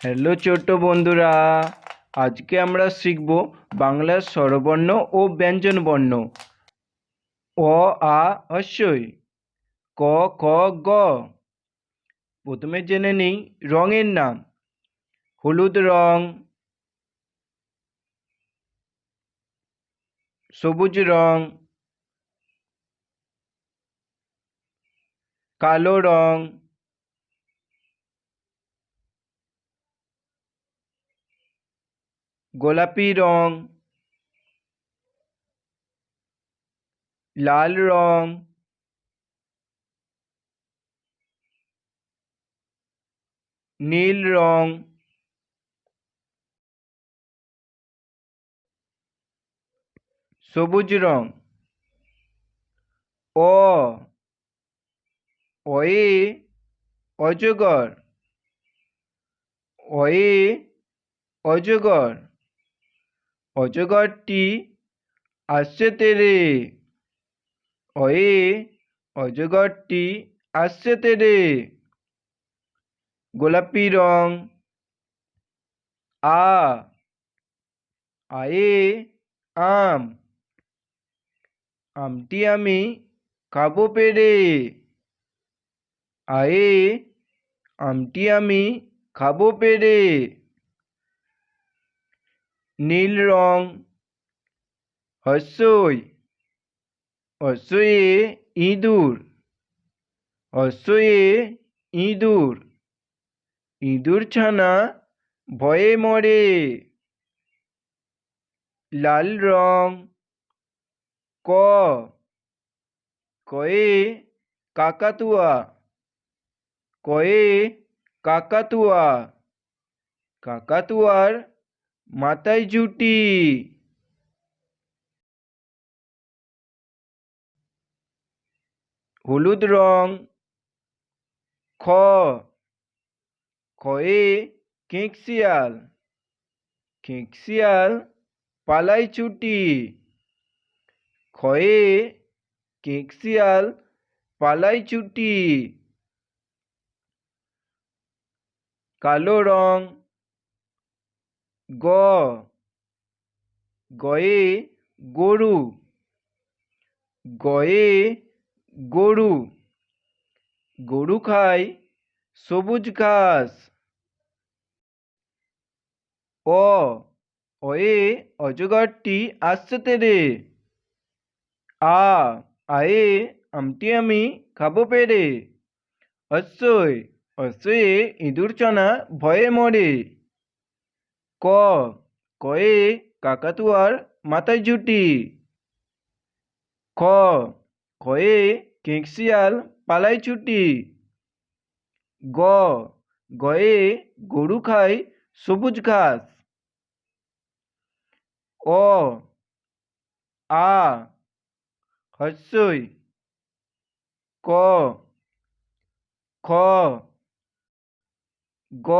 Hello ছোট্ট বন্ধুরা, আজকে আমরা শিখব বাংলার স্বরবর্ণ ও ব্যঞ্জনবর্ণ। অ আ হস্যই ক, খ, গ। প্রথমে জেনে নিই রঙের নাম। হলুদ রং। সবুজ রং। কালো রং। গোলাপি রং লাল রং নীল রং সবুজ রং অ অয়ে অজগর অয়ে অজগর। অজগরটি আসছে তেরে। অয়ে, অজগরটি আসছে তেরে। গোলাপি রং। আ, আয়ে, আম। আমটি আমি খাব পেরে। আয়ে, আমটি আমি খাব পেরে। নীল রং। হস্যই হস্যয়ে ইঁদুর। হস্যয়ে ইঁদুর। ইঁদুর ছানা ভয়ে মরে। লাল রং। ক। কয়ে কাকাতুয়া। কয়ে কাকাতুয়া। কাকাতুয়ার মাথায় জুটি। হলুদ রং। খ। খয়ে কেঁকশিয়াল কেঁকশিয়াল পালাই ছুটি খয়ে কেঁকশিয়াল পালাই ছুটি কালো রং। গ। গয়ে গরু। গয়ে গরু। গরু খায় সবুজ ঘাস। অ। অয়ে অজগরটি আসছে তেরে। আ। আয়ে আমটি আমি খাব পেরে। অশ্বই অশ্বয়ে ইঁদুর চনা ভয়ে মরে। ক, কয়ে কাকাতুয়ার মাথায় ঝুটি খ খয়ে কেঁকশিয়াল পালাই ছুটি। গ, গয়ে গরু খায় সবুজ ঘাস। অ, আ, হস্যই। ক, খ, গ